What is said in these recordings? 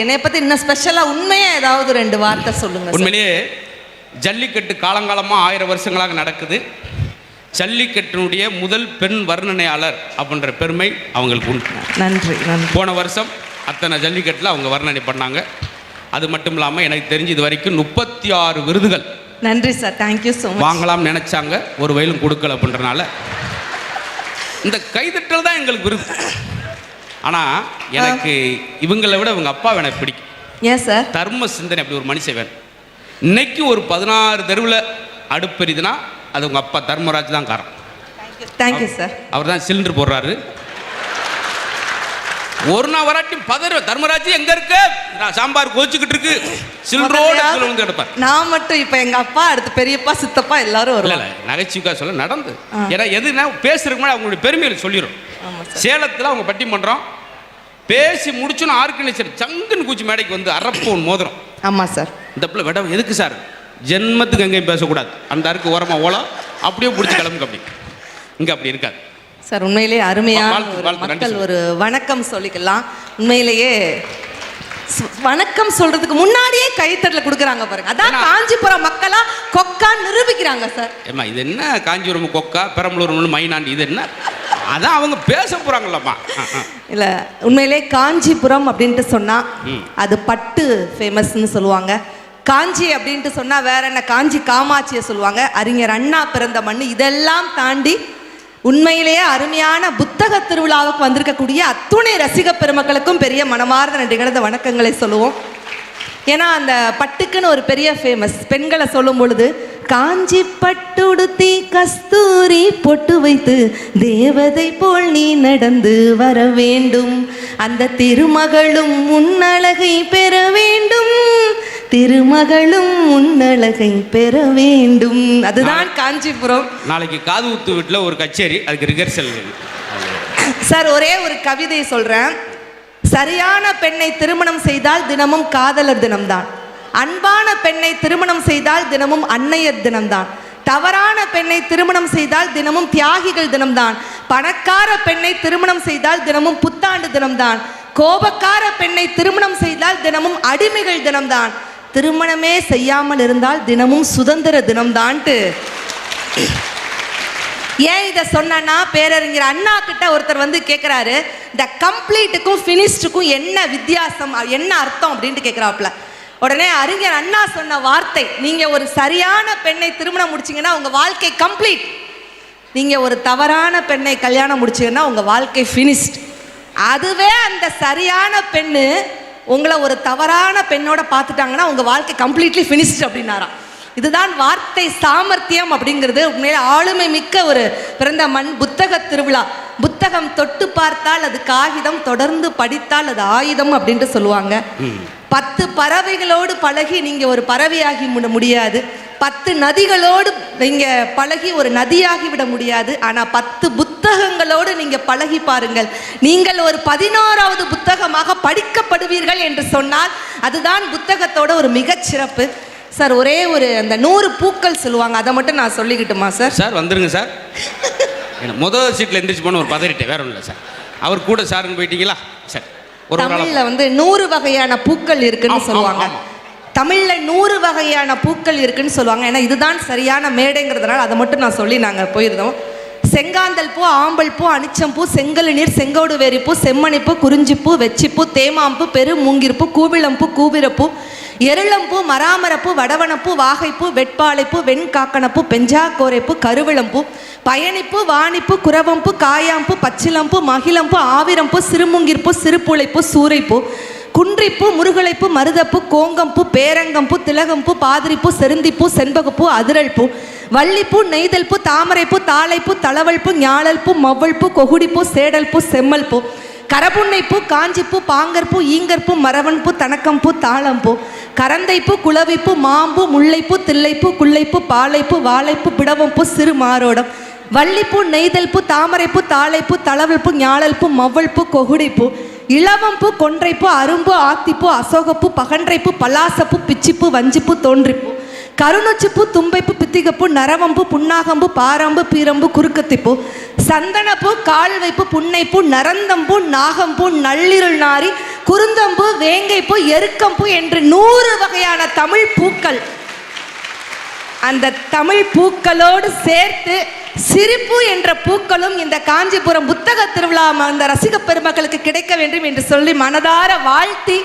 என்னை பத்தி இன்னும் ஸ்பெஷலா உண்மையா ஏதாவது ரெண்டு வார்த்தை சொல்லுங்க. உண்மையிலேயே ஜல்லிக்கட்டு காலங்காலமாக ஆயிரம் வருஷங்களாக நடக்குது. ஜல்லிக்கட்டினுடைய முதல் பெண் வர்ணனையாளர் அப்படின்ற பெருமை அவங்களுக்கு உண்டு. நன்றி நன்றி. போன வருஷம் அத்தனை ஜல்லிக்கட்டில் அவங்க வர்ணனை பண்ணாங்க. அது மட்டும் இல்லாமல் எனக்கு தெரிஞ்சு இது வரைக்கும் முப்பத்தி ஆறு விருதுகள் நன்றி சார் தேங்க்யூ ஸோ மச் வாங்கலாம்னு நினைச்சாங்க. ஒரு வயலும் கொடுக்கல அப்படின்றனால. இந்த கைதட்டல் தான் எங்களுக்கு விருது. ஆனால் எனக்கு இவங்களை விட இவங்க அப்பா எனக்கு பிடிக்கும். ஏன் சார்? தர்ம சிந்தனை அப்படி ஒரு மனுஷன். வேணும் இன்னைக்கு ஒரு பதினாறு தெருவில் அடுப்பெரிதுன்னா அது உங்கள் அப்பா தர்மராஜ் தான் காரணம். தேங்க்யூ சார் அவர் தான் சிலிண்டர் போடுறாரு. ஒரு நாள் வராட்டி பதற தர்மராஜ் எங்க இருக்கு? நான் சாம்பார் கோச்சிக்கிட்டு இருக்கு. முதல்லையாவது வந்து எடுப்பார் நான் மட்டும் இப்ப எங்க அப்பா அடுத்து பெரியப்பா சித்தப்பா எல்லாரும் இல்ல நகைச்சுவைக்கா சொல்ல நடந்து. ஏன்னா எதுனா பேசுறதுக்கு முன்னாடி அவங்களுடைய பெருமைகளை சொல்லிடும் சேலத்தில் அவங்க பட்டிமன்றம் பேசி முடிச்சுன்னு ஆர்கனைசர் சங்குன்னு கூச்சி மேடைக்கு வந்து அரப்போன் மோதிரம். ஆமா சார். இந்த பிள்ளை விட எதுக்கு சார்? ஜென்மத்துக்கு எங்கேயும் பேசக்கூடாது. அந்த அருக்கு ஓரமா ஓலம் அப்படியே பிடிச்சி கிளம்புங்க அப்படி. இங்க அப்படி இருக்காது. சார் உண்மையிலேயே அருமையான ஒரு மக்கள் ஒரு வணக்கம் சொல்லிக்கலாம். உண்மையிலேயே வணக்கம் சொல்றதுக்கு முன்னாடியே கைத்தட்டல கொடுக்குறாங்க பாருங்க. அதான் காஞ்சிபுரம் மக்களா கொக்கா நிரூபிக்கிறாங்க சார். ஏம்மா இது என்ன? காஞ்சிபுரம் கொக்கா பெரம்பலூர் மைனாண்டி இது என்ன? அதான் அவங்க பேச ஆ. இல்ல உண்மையிலே காஞ்சிபுரம் அப்படின்ட்டு சொன்னா ம். அது பட்டு ஃபேமஸ்னு சொல்லுவாங்க. காஞ்சி அப்படின்ட்டு சொன்னா வேற என்ன காஞ்சி காமாட்சியை சொல்லுவாங்க. அறிஞர் அண்ணா பிறந்த மண் இதெல்லாம் தாண்டி உண்மையிலேயே அருமையான புத்தக திருவிழாவுக்கு வந்திருக்கக்கூடிய அத்துணை ரசிக பெருமக்களுக்கும் பெரிய மனமார்ந்த நன்றி. கலந்த வணக்கங்களை சொல்லுவோம். ஏன்னா அந்த பட்டுக்குன்னு ஒரு பெரிய ஃபேமஸ் பெண்களை சொல்லும் பொழுது காஞ்சி பட்டுடுத்தி கஸ்தூரி பொட்டு வைத்து தேவதை போல் நீ நடந்து வர வேண்டும். அந்த திருமகளும் உன்னழகை பெற வேண்டும். திருமகளும் உன்னழகை பெற வேண்டும். அதுதான் காஞ்சிபுரம். நாளைக்கு காது ஊத்து வீட்டில் ஒரு கச்சேரி அதுக்கு ரிஹர்சல் சார் ஒரே ஒரு கவிதை சொல்றேன். சரியான பெண்ணை திருமணம் செய்தால் தினமும் காதலர் தினம்தான். அன்பான பெண்ணை திருமணம் செய்தால் தினமும் அன்னையர் தினம்தான். தவறான பெண்ணை திருமணம் செய்தால் தினமும் தியாகிகள் தினம்தான். பணக்கார பெண்ணை திருமணம் செய்தால் தினமும் புத்தாண்டு தினம்தான். கோபக்கார பெண்ணை திருமணம் செய்தால் தினமும் அடிமைகள் தினம்தான். திருமணமே செய்யாமல் இருந்தால் தினமும் சுதந்திர தினம்தான்ட்டு. ஏன் இதை சொன்னா பேரறிஞர் அண்ணா கிட்ட ஒருத்தர் வந்து கேட்குறாரு இந்த கம்ப்ளீட்டுக்கும் ஃபினிஷ்டுக்கும் என்ன வித்தியாசம் என்ன அர்த்தம்? அப்படின்ட்டு கேட்குறாப்புல உடனே அறிஞர் அண்ணா சொன்ன வார்த்தை நீங்க ஒரு சரியான பெண்ணை திருமணம் முடிச்சீங்கன்னா உங்க வாழ்க்கை கம்ப்ளீட் நீங்க ஒரு தவறான பெண்ணை கல்யாணம் முடிச்சீங்கன்னா உங்க வாழ்க்கை ஃபினிஷ்ட் அதுவே அந்த சரியான பெண்ணு உங்களை ஒரு தவறான பெண்ணோட பார்த்துட்டாங்கன்னா உங்க வாழ்க்கை கம்ப்ளீட்லி ஃபினிஷ்ட் அப்படின்னாராம். இதுதான் வார்த்தை சாமர்த்தியம் அப்படிங்கிறது. உண்மையிலே ஆளுமை மிக்க ஒரு பிறந்த மண் புத்தக திருவிழா. புத்தகம் தொட்டு பார்த்தால் அது காகிதம் தொடர்ந்து படித்தால் அது ஆயுதம் அப்படின்ட்டு சொல்லுவாங்க. பத்து பறவைகளோடு பழகி நீங்க ஒரு பறவையாகி முட முடியாது. பத்து நதிகளோடு நீங்க பழகி ஒரு நதியாகி விட முடியாது. ஆனா பத்து புத்தகங்களோடு நீங்க பழகி பாருங்கள். நீங்கள் ஒரு பதினோராவது புத்தகமாக படிக்கப்படுவீர்கள் என்று சொன்னால் அதுதான் புத்தகத்தோட ஒரு மிகச் சிறப்பு. சார் ஒரே ஒரு அந்த நூறு பூக்கள் சொல்லுவாங்க அதை மட்டும் நான் சொல்லிக்கிட்டுமா சார்? சார் வந்துருங்க சார். எனக்கு முதல் சீட்டில் எந்திரிச்சு போன ஒரு பதறிட்டேன் வேற ஒன்றும் இல்லை சார். அவர் கூட சாருன்னு போயிட்டீங்களா? சரி ஒரு தமிழ்ல வந்து நூறு வகையான பூக்கள் இருக்குன்னு சொல்லுவாங்க. தமிழ்ல நூறு வகையான பூக்கள் இருக்குன்னு சொல்லுவாங்க. ஏன்னா இதுதான் சரியான மேடைங்கிறதுனால அதை மட்டும் நான் சொல்லி நாங்க போயிருந்தோம். செங்காந்தல் பூ ஆம்பல் பூ அனிச்சம்பூ செங்கல் நீர் செங்கோடு வேரிப்பூ செம்மணிப்பூ குறிஞ்சிப்பூ வெச்சிப்பூ தேமாம்பூ பெரு மூங்கிற்பூ கூவிளம்பூ கூவிரப்பூ எருளம்பூ மராமரப்பு வடவனப்பூ வாகைப்பூ வெட்பாளைப்பூ வெண்காக்கணப்பூ கோரைப்பு கருவிளம்பூ பயணிப்பு வாணிப்பு குரவம்பு காயாம்பு பச்சிலம்பு மகிழம்பு ஆவிரம்பு சிறுமுங்கிற்பு சிறுபுளைப்பூ சூறைப்பூ குன்றிப்பூ முருகலைப்பூ மருதப்பூ கோங்கம்பூ பேரங்கம்பூ திலகம்பூ பாதிரிப்பூ செருந்திப்பூ செண்பகப்பூ அதிரல்பூ வள்ளிப்பூ நெய்தல்பூ தாமரைப்பூ தாளைப்பூ தளவல்பூ ஞாழல்பூ மவ்வள்பூ கொகுடிப்பூ சேடல்பூ செம்மல்பூ கரபுன்னைப்பூ காஞ்சிப்பூ பாங்கற்பூ ஈங்கற்பூ மரவன்பூ தணக்கம்பூ தாளம்பூ. கரந்தைப்பூ குளவிப்பூ மாம்பூ முல்லைப்பூ தில்லைப்பூ குள்ளைப்பூ பாலைப்பூ வாழைப்பூ பிடவம்பூ சிறு மாரோடம் வள்ளிப்பூ நெய்தல்பூ தாமரைப்பூ தாளைப்பூ தளவல்பூ ஞாழல்பூ மவ்வள்பூ கொகுடைப்பூ. இளவம்பூ கொன்றைப்பூ அரும்பு ஆத்திப்பூ அசோகப்பூ பகன்றைப்பூ பலாசப்பூ பிச்சிப்பூ வஞ்சிப்பூ தோன்றிப்பூ. கருணொச்சிப்பூ தும்பைப்பூ பித்திகப்பு நரவம்பு புன்னாகம்பு பாரம்பு பீரம்பு குறுக்கத்திப்பூ. சந்தனப்பூ கால்வைப்பு புன்னைப்பூ நரந்தம்பூ நாகம்பூ நள்ளிருள் நாரி குருந்தம்பூ வேங்கைப்பூ எருக்கம்பூ என்று நூறு வகையான தமிழ் பூக்கள். அந்த தமிழ் பூக்களோடு சேர்த்து சிரிப்பு என்ற பூக்களும் இந்த காஞ்சிபுரம் புத்தக திருவிழா அந்த ரசிக பெருமக்களுக்கு கிடைக்க வேண்டும் என்று சொல்லி மனதார வாழ்த்தி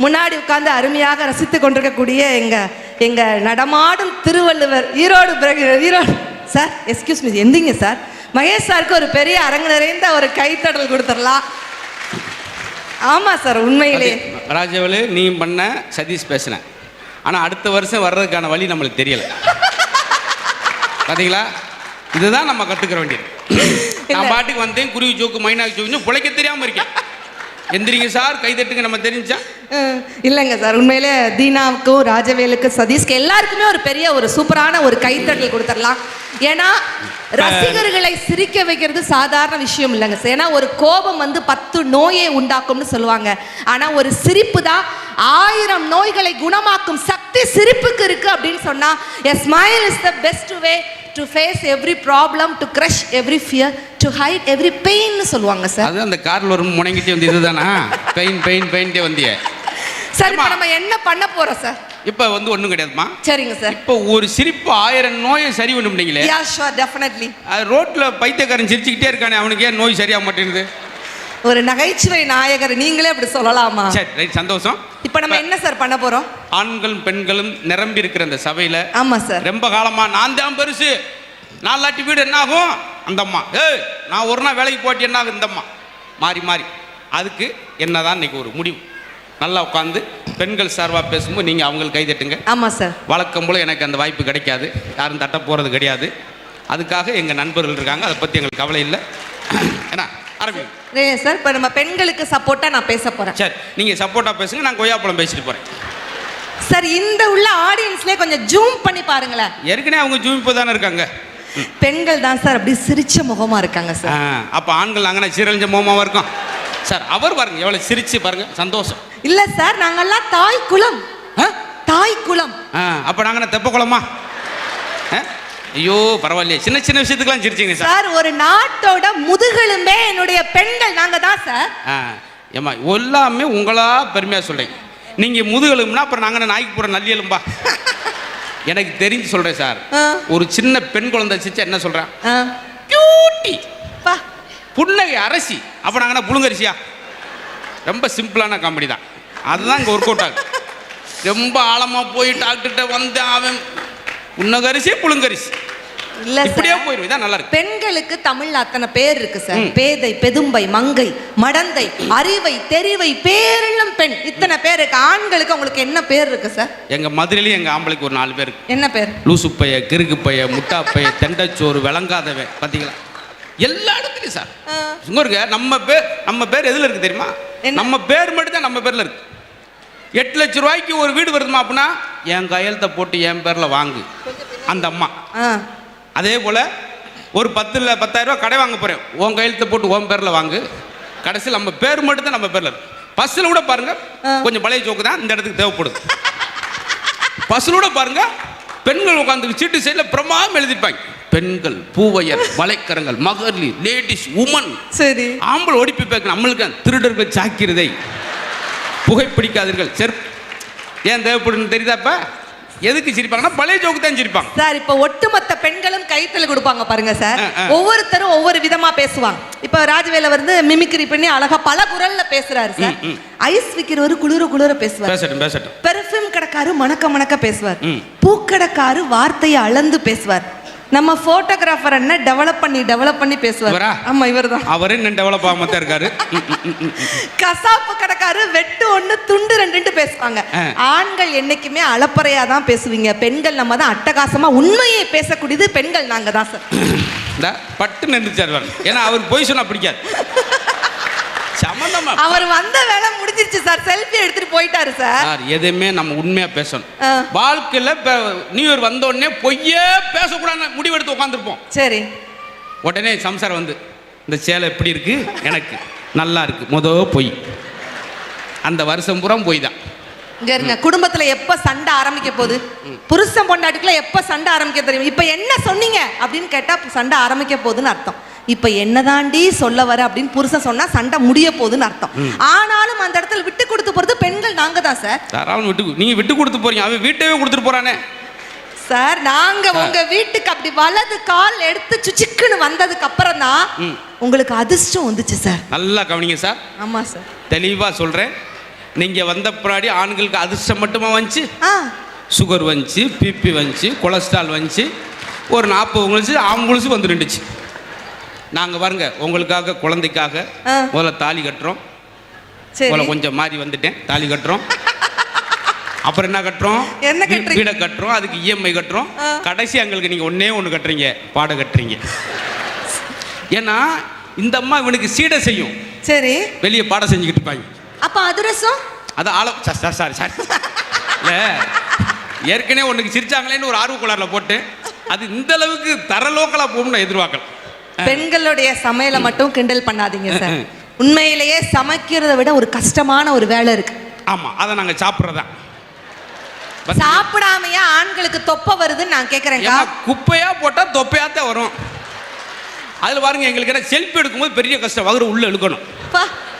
முன்னாடி உட்கார்ந்து அருமையாக ரசித்து கொண்டிருக்கக்கூடிய எங்க எங்க நடமாடும் திருவள்ளுவர். ஈரோடு பிர- Erode. Sir excuse me எந்திங்க sir. Mahesh சாருக்கு ஒரு பெரிய அரங்கு நிறைந்த ஒரு கைத்தடல் கொடுத்துடலாம். ஆமா சார் உண்மையிலே. ராஜவேலு நீ பண்ண சதீஷ் பேசினேன் ஆனால் அடுத்த வருஷம் வர்றதுக்கான வழி நம்மளுக்கு தெரியல. பாத்தீங்களா? இதுதான் நம்ம கற்றுக்கிற வேண்டியது நான் பாட்டுக்கு வந்தேன் குருவி ஜோக்கு மைனாக்கு ஜோக்கு பிழைக்க தெரியாமல் இருக்கேன். எந்திரிங்க சார் கைதட்டுங்க நம்ம தெரிஞ்சா? இல்லைங்க சார். உண்மையிலே தீனாவுக்கும் ராஜவேலுக்கு சதீஷ்க்கு எல்லாருக்குமே ஒரு பெரிய ஒரு சூப்பரான ஒரு கைத்தட்டல் கொடுத்துடலாம். ஏன்னா ரசிகர்களை சிரிக்க வைக்கிறது சாதாரண விஷயம் இல்லைங்க சார். ஏன்னா ஒரு கோபம் வந்து பத்து நோயை உண்டாக்கும்னு சொல்லுவாங்க. ஆனா ஒரு சிரிப்பு தான் ஆயிரம் நோய்களை குணமாக்கும் சக்தி சிரிப்புக்கு இருக்கு அப்படின்னு சொன்னா a smile is the best way to face every problem to crush every fear to hide every பெயின்னு சொல்லுவாங்க சார் அது அந்த காரில் வரும் முனைங்கிட்டே வந்து இதுதானா? பெயின் பெயின் பெயின்ட்டே வந்தியே. சார் இப்போ. நம்ம என்ன பண்ண போறோம் சார் இப்போ வந்து ஒன்றும் கிடையாதுமா சரிங்க சார் இப்போ ஒரு சிரிப்பு ஆயிரம் நோயை சரி பண்ணும்னீங்களே யா ஷுவர் டெஃபினெட்லி ரோட்ல பைத்தியக்காரன் சிரிச்சுக்கிட்டே இருக்கானே அவனுக்கு ஏன் நோய் சரியாக மாட்டேங்குது? ஒரு நகைச்சுவை நாயகர் நீங்களே அப்படி சொல்லலாமா? சரி ரைட் சந்தோஷம். இப்போ நம்ம என்ன சார் பண்ண போறோம்? ஆண்களும் பெண்களும் நிரம்பி இருக்கிற அந்த சபையில ஆமா சார். ரொம்ப காலமா நான் தான் பெருசு. நான் லாட்டி வீடு என்ன ஆகும்? அந்த அம்மா ஏய் நான் ஒரு நாள் வேலைக்கு போட்டு என்ன ஆகும் இந்த அம்மா மாறி மாறி. அதுக்கு என்னதான் இன்னைக்கு ஒரு முடிவு. நல்லா உட்காந்து பெண்கள் சார்பாக பேசும்போது நீங்கள் அவங்களுக்கு கை தட்டுங்க. ஆமா சார். வழக்கம் போல் எனக்கு அந்த வாய்ப்பு கிடைக்காது. யாரும் தட்ட போகிறது கிடையாது. அதுக்காக எங்கள் நண்பர்கள் இருக்காங்க. அதை பற்றி எங்களுக்கு கவலை இல்லை. ஏன்னா இல்லையா சார் இப்போ நம்ம பெண்களுக்கு சப்போர்ட்டா நான் பேச போறேன். சரி நீங்கள் சப்போர்ட்டாக பேசுங்க நான் கொய்யாப்பழம் பேசிட்டு போகிறேன் சார் இந்த உள்ள ஆடியன்ஸ்லயே கொஞ்சம் ஜூம் பண்ணி பாருங்களேன். ஏற்கனவே அவங்க ஜூமிப்பு தானே இருக்காங்க. பெண்கள் தான் சார் அப்படி சிரிச்ச முகமா இருக்காங்க சார். அப்போ ஆண்கள் அங்கே சீரழிஞ்ச மோமாவாக இருக்கும்? சார் அவர் பாருங்க எவ்வளோ சிரிச்சு பாருங்க சந்தோஷம். இல்ல சார் நாங்கெல்லாம் தாய் குலம். தாய் குலம். அப்போ நாங்கள் தெப்ப குளமா? ஐயோ பரவாயில்லையே. சின்ன சின்ன விஷயத்துக்கெல்லாம் சிரிச்சிங்க சார். சார் ஒரு நாட்டோட முதுகெலும்பே என்னுடைய பெண்கள். நாங்க தான் சார். ஆ ஏம்மா எல்லாமே உங்களா பெருமையாக சொல்கிறீங்க நீங்கள் முதுகெலும்புனா அப்புறம் நாங்கள் நாய்க்கு போகிற நல்லியலும்பா? எனக்கு தெரிஞ்சு சொல்கிறேன் சார். ஒரு சின்ன பெண் குழந்தை சிரிச்சா என்ன சொல்கிறேன். பியூட்டி புன்னகை அரசி. அப்போ நாங்கள் புழுங்கரிசியா? ரொம்ப சிம்பிளான காமெடி தான். அதுதான் இங்கே ஒர்க் அவுட் ஆகுது. ரொம்ப ஆழமாக போய் டாக்டர்கிட்ட வந்து அவன் புன்னகரிசி புழுங்கரிசி. இல்ல இப்படியே போயிடும் இதான் நல்லா இருக்கு பெண்களுக்கு தமிழ்ல அத்தனை பேர் இருக்கு சார். பேதை பெதும்பை மங்கை மடந்தை அறிவை தெரிவை பேரெல்லாம் பெண். இத்தனை பேர் இருக்கு. ஆண்களுக்கு உங்களுக்கு என்ன பேர் இருக்கு சார்? எங்கள் மதுரையிலையும் எங்கள் ஆம்பளைக்கு ஒரு நாலு பேர் என்ன பேர்? லூசு பைய கிறுக்கு பைய முட்டா பைய தெண்டச்சோறு விளங்காதவன். பார்த்தீங்களா எல்லா இடத்துலையும் சார். சும்மா இருக்க நம்ம பேர் நம்ம பேர் எதில் இருக்கு தெரியுமா? நம்ம பேர் மட்டும் தான் நம்ம பேரில் இருக்கு. எட்டு லட்ச ரூபாய்க்கு ஒரு வீடு வருதுமா அப்படின்னா என் கையெழுத்தை போட்டு என் பேரில் வாங்கு. அந்த அம்மா. அதே போல் ஒரு பத்து இல்லை பத்தாயிரம் ரூபாய் கடை வாங்க போகிறேன் உன் கையெழுத்தை போட்டு உன் பேரில் வாங்கு. கடைசியில் நம்ம பேர் மட்டும் தான் நம்ம பேரில் பஸ்ஸில் கூட பாருங்க ஆ. கொஞ்சம் பழைய ஜோக்கு தான் இந்த இடத்துக்கு தேவைப்படுது. பஸ்ஸில் கூட பாருங்க பெண்கள் உட்காந்து சீட்டு சைடில் பிரமாதம் எழுதிப்பாங்க பெண்கள் பூவையர் வலைக்கரங்கள் மகளிர் லேடிஸ் உமன் சரி. ஆம்பளை ஓடி போய் பார்க்க நம்மளுக்கு திருடர்கள் சாக்கிறதை புகைப்பிடிக்காதீர்கள். செருப்பு ஏன் தேவைப்படுன்னு தெரியுதாப்பா எதுக்கு சிரிப்பாங்கன்னா பழைய ஜோக்கு தான் சிரிப்பாங்க. சார் இப்போ ஒட்டுமொத்த பெண்களும் கைத்தல கொடுப்பாங்க பாருங்க சார். ஒவ்வொருத்தரும் ஒவ்வொரு விதமா பேசுவாங்க. இப்போ ராஜவேல வந்து மிமிக்ரி பண்ணி அழகா பல குரல்ல பேசுறாரு சார். ஐஸ் விக்கிறவரு குளிர குளிர பேசுவார். பேசட்டும் பேசட்டும். பெர்ஃப்யூம் கடைக்காரு மணக்க மணக்க பேசுவார். பூக்கடைக்காரு வார்த்தையை அளந்து பேசுவார். நம்ம போட்டோகிராஃபர் என்ன டெவலப் பண்ணி டெவலப் பண்ணி பேசுவார் இவரா? ஆமா இவர்தான் அவரே இன்னும் டெவலப் ஆகாம தான் இருக்காரு. கசாப்பு கடைக்காரு வெட்டு ஒண்ணு துண்டு ரெண்டுன்ட்டு பேசுவாங்க. ஆண்கள் என்னைக்குமே அளப்பறையா தான் பேசுவீங்க பெண்கள் நம்ம தான் அட்டகாசமா உண்மையை பேசக்கூடியது பெண்கள் நாங்க தான் சார் பட்டு நின்றுச்சார். ஏன்னா அவருக்கு போய் சொன்னா பிடிக்காது சம்மந்தமா அவர் வந்த வேலை முடிஞ்சிருச்சு சார். செல்ஃபி எடுத்துட்டு போயிட்டாரு சார். சார் எதுவுமே நம்ம உண்மையா பேசணும். ஆ. வாழ்க்கையில் நியூ இயர் வந்த உடனே பொய்யே பேசக்கூடாதுன்னு முடிவெடுத்து உட்காந்துருப்போம் சரி. உடனே சம்சாரம் வந்து இந்த சேலை எப்படி இருக்கு? எனக்கு நல்லா இருக்கு. முத பொய். அந்த வருஷம் பூரா பொய் தான். இங்க இருங்க. குடும்பத்துல எப்ப சண்டை ஆரம்பிக்க போகுது? புருஷன் பொண்டாட்டிக்குள்ள எப்ப சண்டை ஆரம்பிக்க தெரியும்? இப்ப என்ன சொன்னீங்க? அப்படின்னு கேட்டா சண்டை ஆரம்பிக்க போகுதுன்னு அர்த்தம். இப்ப என்னதாண்டி சொல்ல வர அப்படின்னு புருஷன் சொன்னா சண்டை முடிய போகுதுன்னு அர்த்தம். ஆனாலும் அந்த இடத்துல விட்டு கொடுத்து போறது பெண்கள் நாங்க தான் சார் தாராளம் விட்டு நீங்க விட்டு கொடுத்து போறீங்க. அவன் வீட்டவே கொடுத்துட்டு போறானே. சார் நாங்க உங்க வீட்டுக்கு அப்படி வலது கால் எடுத்து சுச்சிக்குன்னு வந்ததுக்கு அப்புறம் தான். உங்களுக்கு அதிர்ஷ்டம் வந்துச்சு சார் நல்லா கவனிங்க சார் ஆமா சார் தெளிவா சொல்றேன். நீங்க வந்த பின்னாடி ஆண்களுக்கு அதிர்ஷ்டம் மட்டுமா வந்துச்சு? சுகர் வந்துச்சு பிபி வந்துச்சு கொலஸ்ட்ரால் வந்துச்சு. ஒரு நாற்பது உங்களுக்கு ஆம்புலன்ஸு வந்து நின்றுச்சு. நாங்கள் பாருங்க உங்களுக்காக குழந்தைக்காக. முதல்ல தாலி கட்டுறோம். சரி. முதல்ல கொஞ்சம் மாறி வந்துட்டேன். தாலி கட்டுறோம். அப்புறம் என்ன கட்டுறோம்? என்ன கட்டுறீங்க? வீடை கட்டுறோம். அதுக்கு இஎம்ஐ கட்டுறோம். ஆ. கடைசி எங்களுக்கு நீங்கள் ஒன்றே ஒன்று கட்டுறீங்க. பாட கட்டுறீங்க. ஏன்னா இந்த அம்மா இவனுக்கு சீடை செய்யும். சரி. வெளியே பாடம் செஞ்சுக்கிட்டு இருப்பாங்க. அப்ப அதிரசம் அது ஆள சாரி சாரி சாரி இல்லை ஏற்கனவே உனக்கு சிரிச்சாங்களேன்னு ஒரு ஆர்வ குளாரில் போட்டு அது இந்த அளவுக்கு தரலோக்கலாக போகும்னு நான் எதிர்பார்க்கல. பெண்களுடைய சமையலை மட்டும் கிண்டல் பண்ணாதீங்க சார். உண்மையிலேயே சமைக்கிறத விட ஒரு கஷ்டமான ஒரு வேலை இருக்கு. ஆமாம் அதை நாங்கள் சாப்பிட்றதா? சாப்பிடாமையா ஆண்களுக்கு தொப்பை வருதுன்னு நான் கேக்குறேன்க்கா. குப்பையாக போட்டால் தொப்பையாக வரும். அதில் பாருங்க எங்களுக்கு என்ன செல்ஃபி எடுக்கும்போது பெரிய கஷ்டம். வகுறு உள்ளே இழுக்கணும்.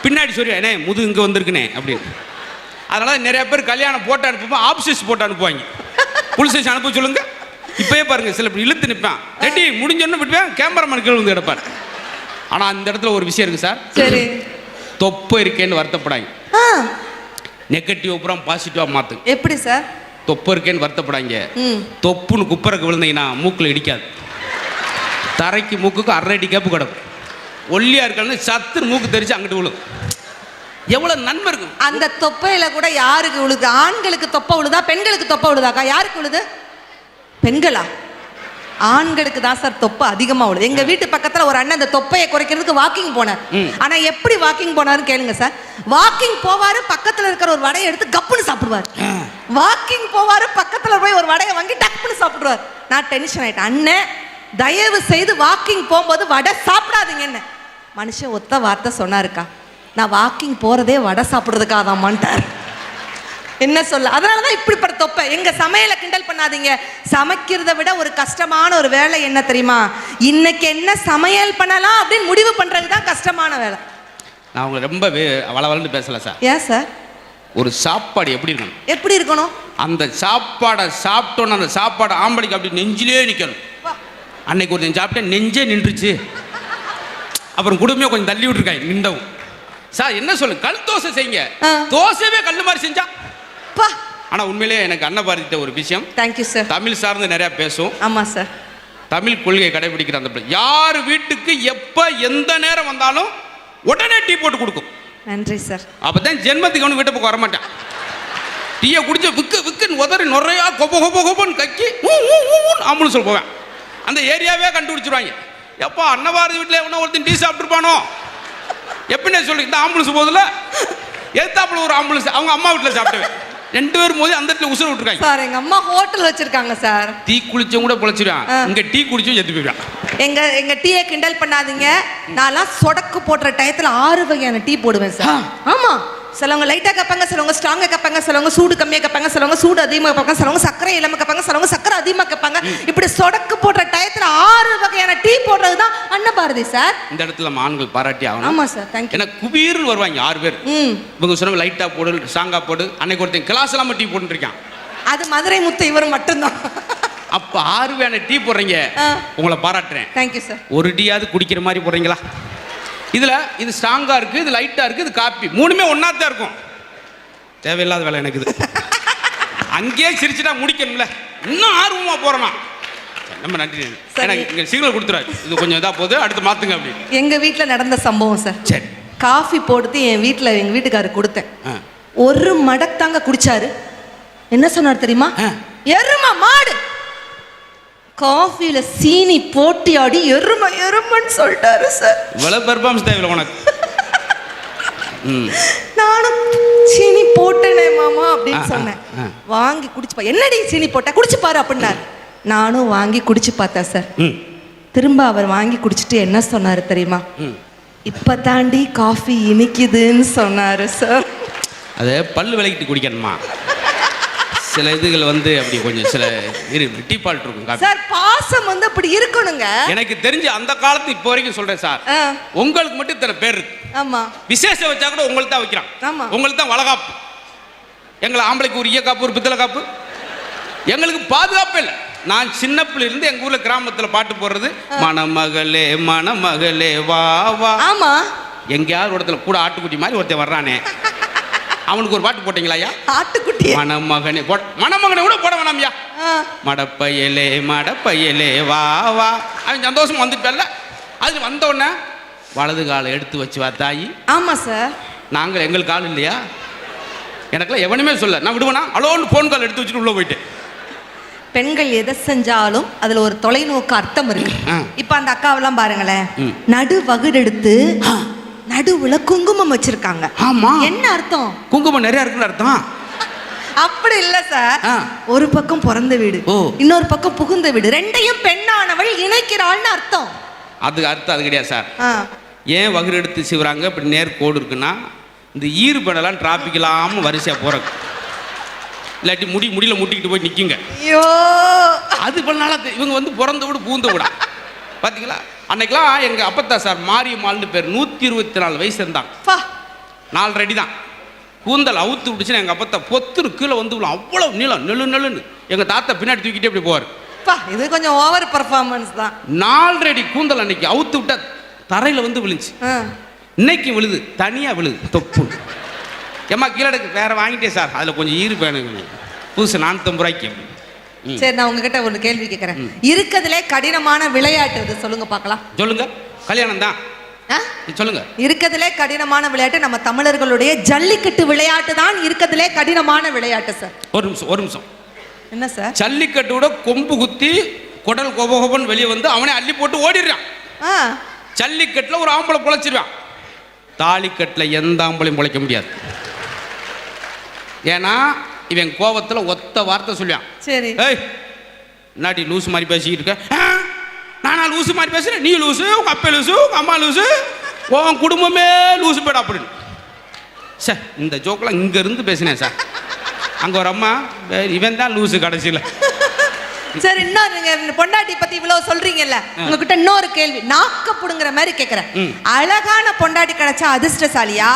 பின்னாடி சொல்லி அண்ணே முது இங்கே வந்திருக்குனே அப்படின்னு. அதனால் நிறைய பேர் கல்யாணம் போட்டு அனுப்பும்போது ஆப்சிஸ் போட்டு அனுப்புவாங்க. புலிசேஷன் அனுப்ப சொல்லுங்க. இப்பயே பாருங்க சில இழுத்து நிற்பான் ரெடி முடிஞ்சோன்னு விட்டுவேன் கேமராமேன் கீழே வந்து கிடப்பார். ஆனால் அந்த இடத்துல ஒரு விஷயம் இருக்குது சார். சரி. தொப்பு இருக்கேன்னு வருத்தப்படாங்க நெகட்டிவ் அப்புறம் பாசிட்டிவாக மாற்று எப்படி சார்? தொப்பு இருக்கேன்னு வருத்தப்படாங்க தொப்புன்னு குப்பரைக்கு விழுந்தீங்கன்னா மூக்கில் இடிக்காது. தரைக்கு மூக்குக்கு அரை அடி கேப்பு கிடக்கும். ஒல்லியாக இருக்கான்னு சத்து மூக்கு தெரிச்சு அங்கிட்டு விழும். எவ்வளோ நன்மை இருக்கும் அந்த தொப்பையில கூட யாருக்கு உழுது ஆண்களுக்கு தொப்பை உழுதா பெண்களுக்கு தொப்பை உழுதாக்கா யாருக்கு உழுது பெண்களா? ஆண்களுக்கு தான் சார் தொப்பை அதிகமா உழுது எங்க வீட்டு பக்கத்துல ஒரு அண்ணன் அந்த தொப்பையை குறைக்கிறதுக்கு வாக்கிங் போனார். ஆனா எப்படி வாக்கிங் போனாருன்னு கேளுங்க சார். வாக்கிங் போவாரு பக்கத்துல இருக்கிற ஒரு வடையை எடுத்து கப்புன்னு சாப்பிடுவார். வாக்கிங் போவாரு பக்கத்துல போய் ஒரு வடையை வாங்கி டக்குன்னு சாப்பிடுவார். நான் டென்ஷன் ஆயிட்டேன். அண்ணன் தயவு செய்து வாக்கிங் போகும்போது வடை சாப்பிடாதீங்கன்னு. மனுஷன் ஒத்த வார்த்தை சொன்னாருக்கா. நான் வாக்கிங் போறதே வடை சாப்பிடுறதுக்காகதான்ட்டார் என்ன சொல்ல? அதனால தான் இப்படிப்பட்ட தொப்பை. எங்க சமையலை கிண்டல் பண்ணாதீங்க. சமைக்கிறத விட ஒரு கஷ்டமான ஒரு வேலை என்ன தெரியுமா? இன்னைக்கு என்ன சமையல் பண்ணலாம் அப்படின்னு முடிவு பண்றது தான் கஷ்டமான வேலை. நான் உங்களை ரொம்ப வளவலன்னு பேசல சார். ஏன் சார்? ஒரு சாப்பாடு எப்படி இருக்கணும்? எப்படி இருக்கணும்? அந்த சாப்பாடை சாப்பிட்டோன்னு அந்த சாப்பாடு ஆம்பளைக்கு அப்படி நெஞ்சிலே நிற்கணும். அன்னைக்கு ஒரு சாப்பிட்டேன் நெஞ்சே நின்றுச்சு. அப்புறம் குடும்பமே கொஞ்சம் தள்ளி விட்டுருக்காங்க நின்றவும். சார் என்ன சொல்லு? கல் தோசை செய்யுங்க. தோசையவே கல் மாதிரி செஞ்சா பா ஆனால் உண்மையிலேயே எனக்கு அன்னபாரதித்த ஒரு விஷயம். தேங்க்யூ சார் தமிழ் சார்ந்து நிறையா பேசும் ஆமா சார் தமிழ் கொள்கையை கடைபிடிக்கிற அந்த பிள்ளை. யார் வீட்டுக்கு எப்போ எந்த நேரம் வந்தாலும் உடனே டீ போட்டு கொடுக்கும். நன்றி சார் அப்போ தான் ஜென்மத்துக்கு அவனு வீட்டை பக்கம் வரமாட்டான். டீயை குடிச்ச விக்கு விக்குன்னு உதறி நுறையா கொப்ப கொப்ப கொப்பன்னு கக்கி ஊன்னு ஆம்புலன்ஸ் போவேன். அந்த ஏரியாவே கண்டுபிடிச்சிருவாங்க. எப்பா அன்னபாரதி வீட்டில் எவனோ ஒருத்தன் டீ சாப்பிட்ருப்பானோ எப்படின்னு சொல்லி இந்த ஆம்புலன்ஸ் போதில் எதிர்த்தாப்புல ஒரு ஆம்புலன்ஸ் அவங்க அம்மா வீட்டில் சாப்பிட்டுவேன் ரெண்டு பேரும் போது அந்த இடத்துல உசுர விட்டுருக்காங்க. சார் எங்க அம்மா ஹோட்டல் வச்சிருக்காங்க சார். டீ குளிச்சவங்க கூட பொழைச்சிருவான். இங்கே டீ குடிச்சும் செத்து போயிடுவான். எங்க எங்க டீயை கிண்டல் பண்ணாதீங்க. நான்லாம் சொடக்கு போடுற டயத்துல ஆறு வகையான டீ போடுவேன் சார். ஆமா. சிலவங்க லைட்டா கப்பாங்க சிலவங்க ஸ்ட்ராங்கா கப்பாங்க சிலவங்க சூடு கம்மியா கப்பாங்க சிலவங்க சூடு அதிகமாக கப்பாங்க சிலவங்க சர்க்கரை இல்லாம கப்பாங்க சிலவங்க சர்க்கரை அதிகமா கப்பாங்க. இப்படி சொடக்கு போடுற டயத்துல ஆறு வகையான டீ போடுறது தான் அன்னபாரதி சார் இந்த இடத்துல ஆண்கள் பாராட்டி ஆகணும். ஆமா சார் தேங்க்யூ ஏன்னா குபீர்னு வருவாங்க ஆறு பேர். இவங்க சொன்ன லைட்டா போடு ஸ்ட்ராங்கா போடு. அன்னைக்கு ஒருத்தன் கிளாஸ் இல்லாம டீ போட்டுருக்கான். அது மதுரை முத்து இவர் மட்டும்தான். அப்ப ஆறு வேணை டீ போடுறீங்க. உங்களை பாராட்டுறேன். தேங்க்யூ சார் ஒரு டீயாவது குடிக்கிற மாதிரி போடுறீங்களா? இதுல இது ஸ்ட்ராங்கா இருக்கு இது லைட்டா இருக்கு இது காப்பி மூணுமே ஒண்ணா தான் இருக்கும். தேவையில்லாத வேலை எனக்கு இது அங்கேயே சிரிச்சுட்டா முடிக்கணும்ல. இன்னும் ஆர்வமா போறேனா? ரொம்ப நன்றி. எனக்கு இங்க சிக்னல் கொடுத்துறாரு இது கொஞ்சம் இதா போகுது அடுத்து மாத்துங்க அப்படி. எங்க வீட்ல நடந்த சம்பவம் சார். சரி. காஃபி போடுத்து என் வீட்ல எங்க வீட்டுக்காரருக்கு கொடுத்தேன். ஒரு மடத்தாங்க குடிச்சாரு. என்ன சொன்னார் தெரியுமா. எரும மாடு. காஃபில சீனி போட்டி ஆடி எரும எருமன்னு சொல்லிட்டாரு சார் இவ்வளவு பெர்ஃபார்மன்ஸ் தேவையில்லை உனக்கு. நானும் சீனி போட்டேனே மாமா அப்படின்னு சொன்னேன். வாங்கி குடிச்சு பா. என்னடி சீனி போட்ட? குடிச்சு பாரு அப்படின்னாரு. நானும் வாங்கி குடிச்சு பார்த்தேன் சார் திரும்ப அவர் வாங்கி குடிச்சிட்டு என்ன சொன்னாரு தெரியுமா? இப்ப தாண்டி காஃபி இனிக்குதுன்னு சொன்னாரு சார் அது பல்லு விளக்கிட்டு குடிக்கணுமா? சில இதுகள் வந்து அப்படி கொஞ்சம் சில இரு டிஃபால்ட் இருக்கும் காப்பி. சார் பாசம் வந்து அப்படி இருக்கணுங்க. எனக்கு தெரிஞ்சு அந்த காலத்து இப்போ வரைக்கும் சொல்றேன் சார். உங்களுக்கு மட்டும் இத்தனை பேர் இருக்கு. ஆமா. விசேஷம் வச்சா கூட உங்களுக்கு தான் வைக்கிறான். ஆமா. உங்களுக்கு தான் வளகாப்பு. எங்களை ஆம்பளைக்கு ஒரு ஈய காப்பு ஒரு பித்தளை காப்பு எங்களுக்கு பாதுகாப்பு இல்லை. நான் சின்ன பிள்ளை இருந்து எங்க ஊர்ல கிராமத்துல பாட்டு போடுறது மணமகளே மணமகளே வா வா. ஆமா. எங்கேயாவது ஒரு இடத்துல கூட ஆட்டுக்குட்டி மாதிரி ஒருத்தன் வர்றானே. அவனுக்கு ஒரு பாட்டு போட்டீங்களா ஐயா? ஆட்டுக்குட்டி மணமகனே போட்- மணமகனை கூட போட வேணாம்யா ஆ, மடப்பையலே மடப்பையலே வா வா. அவன் சந்தோஷம் வந்துட்டல்ல அது வந்த உடனே வலது காலை எடுத்து வச்சு வா தாயி. ஆமா சார். நாங்கள் எங்கள் கால் இல்லையா? எனக்கெல்லாம் எவனுமே சொல்ல நான் விடுவேனா? அலோன்னு ஃபோன் கால் எடுத்து வச்சுட்டு உள்ள போயிட்டேன். பெண்கள் எதை செஞ்சாலும் அதுல ஒரு தொலைநோக்கு அர்த்தம் இருக்கு. இப்ப அந்த அக்காவெல்லாம் பாருங்களேன். நடு வகுடெடுத்து நடுவுல குங்குமம் வச்சிருக்காங்க. ஆமா. என்ன அர்த்தம்? குங்குமம் நிறைய இருக்குன்னு அர்த்தம்? அப்படி இல்ல சார். ஒரு பக்கம் பிறந்த வீடு. இன்னொரு பக்கம் புகுந்த வீடு ரெண்டையும் பெண்ணானவள் இணைக்கிறாள்னு அர்த்தம். அது அர்த்தம் அது கிடையாது சார். ஏன் வகுடு எடுத்து சிவறாங்க? இப்படி நேர் கோடு இருக்குன்னா இந்த ஈறுபடலாம் டிராஃபிக் இல்லாமல் வரிசையாக போகிறக்கு இல்லாட்டி முடி முடியல முட்டிக்கிட்டு போய் நிற்குங்க ஐயோ. அது தெ- இவங்க வந்து பிறந்த விட பூந்த விடா? பார்த்தீங்களா அன்னைக்கெல்லாம் எங்கள் அப்பத்தா சார் மாரியம்மாள்னு பேர் நூற்றி இருபத்தி நாலு வயசு இருந்தாங்க நாலு ரெடி தான் கூந்தல் அவுத்து விட்டுச்சுன்னா எங்கள் அப்பத்தா பொத்துரு கீழே வந்து விழும். அவ்வளோ நீளம் நெல்லு நெல்லுன்னு. எங்கள் தாத்தா பின்னாடி தூக்கிட்டே இப்படி போவார். இது கொஞ்சம் ஓவர் பர்ஃபார்மன்ஸ் தான். நாலு ரெடி கூந்தல் அன்னைக்கு அவுத்து விட்டா தரையில் வந்து விழுந்துச்சு. இன்னைக்கு விழுது தனியாக விழுது தொப்பு ஏம்மா கீழே எடுக்கு வேற வாங்கிட்டேன் சார். அதில் கொஞ்சம் ஈரு பேனுங்க புதுசு நானூற்றம்பது ரூபாய்க்கு. சரி நான் உங்ககிட்ட ஒரு கேள்வி கேட்கறேன் இருக்கிறதுலே கடினமான விளையாட்டு இது சொல்லுங்க பார்க்கலாம். சொல்லுங்க. கல்யாணம் தான்? சொல்லுங்க. இருக்கிறதுலே கடினமான விளையாட்டு நம்ம தமிழர்களுடைய ஜல்லிக்கட்டு விளையாட்டு தான் இருக்கிறதுலே கடினமான விளையாட்டு சார். ஒரு நிமிஷம் ஒரு நிமிஷம். என்ன சார்? ஜல்லிக்கட்டோட கொம்பு குத்தி குடல் கொபகொபன் வெளியே வந்து அவனே அள்ளி போட்டு ஓடிடுறான். ஜல்லிக்கட்டில் ஒரு ஆம்பளை பொழைச்சிருவான். தாலிக்கட்டில் எந்த ஆம்பளையும் பொழைக்க முடியாது. ஏன்னா இவன் கோவத்தில் ஒத்த வார்த்தை சொல்லுவான். சரி. ஏய் நாட்டி லூசு மாதிரி பேசிக்கிட்டு இருக்க? நானா லூசு மாதிரி பேசுறேன் நீ லூசு உங்க அப்பா லூசு உங்க அம்மா லூசு? உன் குடும்பமே லூசு போயிட அப்படின்னு. சார் இந்த ஜோக்கெல்லாம் இங்க இருந்து பேசினேன் சார். அங்க ஒரு அம்மா "ஏய், இவன் தான் லூசு கடைசியில். சரி இன்னொரு பொண்டாட்டி பத்தி இவ்வளவு சொல்றீங்கல்ல உங்ககிட்ட இன்னொரு கேள்வி. நாக்க புடுங்குற மாதிரி கேக்குறேன். அழகான பொண்டாட்டி கிடைச்சா அதிர்ஷ்டசாலியா?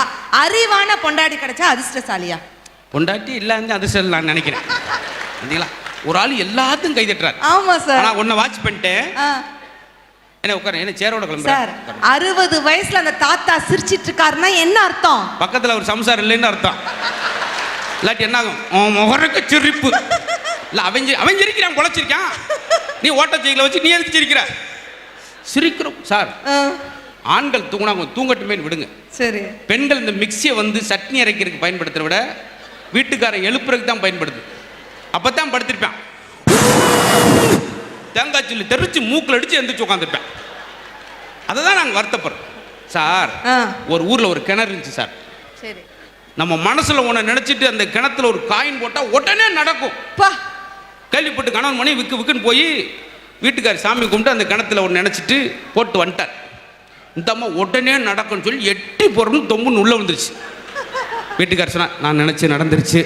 அறிவான பொண்டாட்டி கிடைச்சா அதிர்ஷ்டசாலியா? பொண்டாட்டி இல்லாத அதிர்ஷ்டம் நான் நினைக்கிறேன். சரிங்களா ஒரு ஆள் எல்லாத்தையும் கை தட்டுறாரு. ஆமா சார். ஆனா ஒன்றை வாட்ச் பண்ணிட்டேன். என்ன உட்கார என்ன சேரோட சார் கிளம்புறேன் அறுபது வயசுல அந்த தாத்தா சிரிச்சிட்டு இருக்காருன்னா என்ன அர்த்தம்? பக்கத்துல ஒரு சம்சாரம் இல்லைன்னு அர்த்தம். இல்லாட்டி என்ன ஆகும் முகருக்கு சிரிப்பு. இல்ல அவன் அவன் சிரிக்கிறான் குலைச்சிருக்கான் நீ ஓட்டச்சைகளை வச்சு நீ எதுக்கு சிரிக்கிற? சிரிக்கிறோம் சார். ஆண்கள் தூங்கினா கொஞ்சம் தூங்கட்டுமே விடுங்க. சரி. பெண்கள் இந்த மிக்சியை வந்து சட்னி அரைக்கிறதுக்கு பயன்படுத்துறத விட வீட்டுக்காரன் எழுப்புறதுக்கு தான் பயன்படுது. அப்பதான் படுத்திருப்பான். தேங்காய் சில்லு தெரிச்சு மூக்கில் அடிச்சு எந்திரிச்சு உட்காந்துருப்பேன் அதை தான் நாங்கள் வருத்தப்படுறோம். சார் ஒரு ஊரில் ஒரு கிணறு இருந்துச்சு சார். சரி. நம்ம மனசுல ஒன்று நினைச்சிட்டு அந்த கிணத்துல ஒரு காயின் போட்டால் உடனே நடக்கும். பா. கேள்விப்பட்டு கணவன் மணி விக்கு விக்குன்னு போய் வீட்டுக்கார் சாமி கும்பிட்டு அந்த கிணத்துல ஒன்று நினச்சிட்டு போட்டு வந்துட்டார். இந்த அம்மா உடனே நடக்கும்னு சொல்லி எட்டி போகிறோம்னு தொம்புன்னு உள்ளே வந்துருச்சு வீட்டுக்கார் சொன்னா நான் நினச்சி நடந்துருச்சு.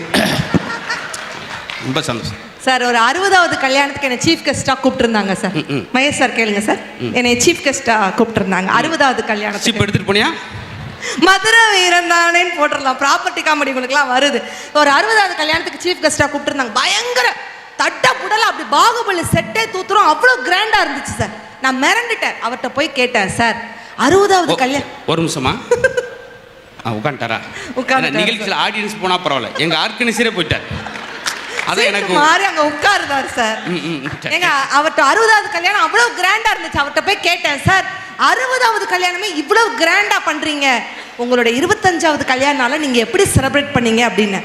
ரொம்ப சந்தோஷம். சார் ஒரு அறுபதாவது கல்யாணத்துக்கு என்ன சீஃப் கெஸ்டா கூப்பிட்டுருந்தாங்க சார். மகேஷ் சார் கேளுங்க சார். என்னை சீஃப் கெஸ்டா கூப்பிட்டுருந்தாங்க. அறுபதாவது சிப் கல்யாணத்துக்கு எடுத்துட்டு போனியா? மதுரை வீரன் தானேன்னு போட்டுடலாம். ப்ராப்பர்ட்டி காமெடி உங்களுக்குலாம் வருது. ஒரு அறுபதாவது கல்யாணத்துக்கு சீஃப் கெஸ்டா கூப்பிட்டுருந்தாங்க. பயங்கர தட்ட புடல அப்படி பாகுபலி செட்டே தூத்துறோம். அவ்வளோ கிராண்டா இருந்துச்சு சார். நான் மிரண்டுட்டேன். அவர்கிட்ட போய் கேட்டேன் சார். அறுபதாவது கல்யாணம் ஒரு நிமிஷமா உட்காந்துட்டாரா உட்கார்ந்துட்டாரு நிகழ்ச்சியில் ஆடியன்ஸ் போனால் பரவாயில்ல. எங்கள் ஆர்கனைசரே போயிட்டார். அதான் எனக்கு மாறி அங்க உட்காருதாரு சார். ஏங்க அவர்ட்ட அறுபதாவது கல்யாணம் அவ்வளவு கிராண்டா இருந்துச்சு. அவர்ட்ட போய் கேட்டேன் சார் அறுபதாவது கல்யாணமே இவ்வளவு கிராண்டா பண்றீங்க. உங்களோட இருபத்தஞ்சாவது கல்யாண நாளை நீங்க எப்படி செலிப்ரேட் பண்ணீங்க? அப்படின்னு.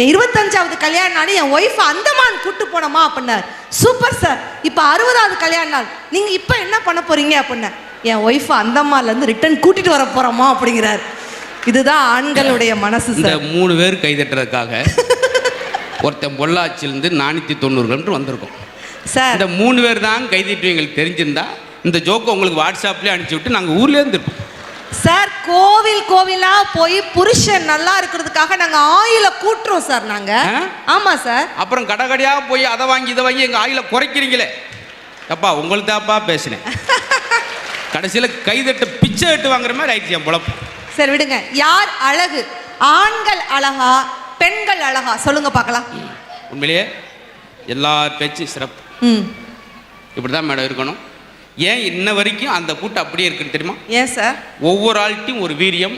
என் இருபத்தஞ்சாவது கல்யாண நாள் என் ஒய்ஃப் அந்தமான் கூட்டு போனோமா? அப்படின்னார். சூப்பர் சார் இப்போ அறுபதாவது கல்யாண நாள் நீங்க இப்போ என்ன பண்ண போறீங்க? அப்படின்னேன் என் ஒய்ஃப் அந்தமான்ல இருந்து ரிட்டர்ன் கூட்டிட்டு வர போறோமா? அப்படிங்கிறார். இதுதான் ஆண்களுடைய மனசு இந்த மூணு பேர் கைதட்டுறதுக்காக ஒருத்தன் பொள்ளாச்சியிலேருந்து நானூற்றி தொண்ணூறு கிலோமீட்டர் வந்திருக்கோம். சார். இந்த மூணு பேர் தான் கைதிட்டு எங்களுக்கு தெரிஞ்சிருந்தா இந்த ஜோக்கை உங்களுக்கு வாட்ஸ்அப்லேயே அனுப்பிச்சி விட்டு நாங்கள் ஊர்லேயே இருந்திருப்போம். சார் கோவில் கோவிலா போய் புருஷன் நல்லா இருக்கிறதுக்காக நாங்க ஆயில கூட்டுறோம் சார் நாங்க? ஆமா சார். அப்புறம் கடை கடையாக போய் அதை வாங்கி இதை வாங்கி எங்கள் ஆயில குறைக்கிறீங்களே. அப்பா உங்களுக்கு தான்ப்பா பேசினேன். கடைசியில் கைதட்டு பிச்சை எட்டு வாங்குற மாதிரி ஆயிடுச்சு என் பொழப்பு. சரி விடுங்க. யார் அழகு? ஆண்கள் அழகா பெண்கள் அழகா? சொல்லுங்க பார்க்கலாம். உண்மையிலேயே எல்லா பேச்சும் சிறப்பு. இப்படி தான் மேடம் இருக்கணும். ஏன் இன்ன வரைக்கும் அந்த கூட்டம் அப்படியே இருக்குன்னு தெரியுமா? ஏன் சார்? ஒவ்வொரு ஆள்கிட்டையும் ஒரு வீரியம்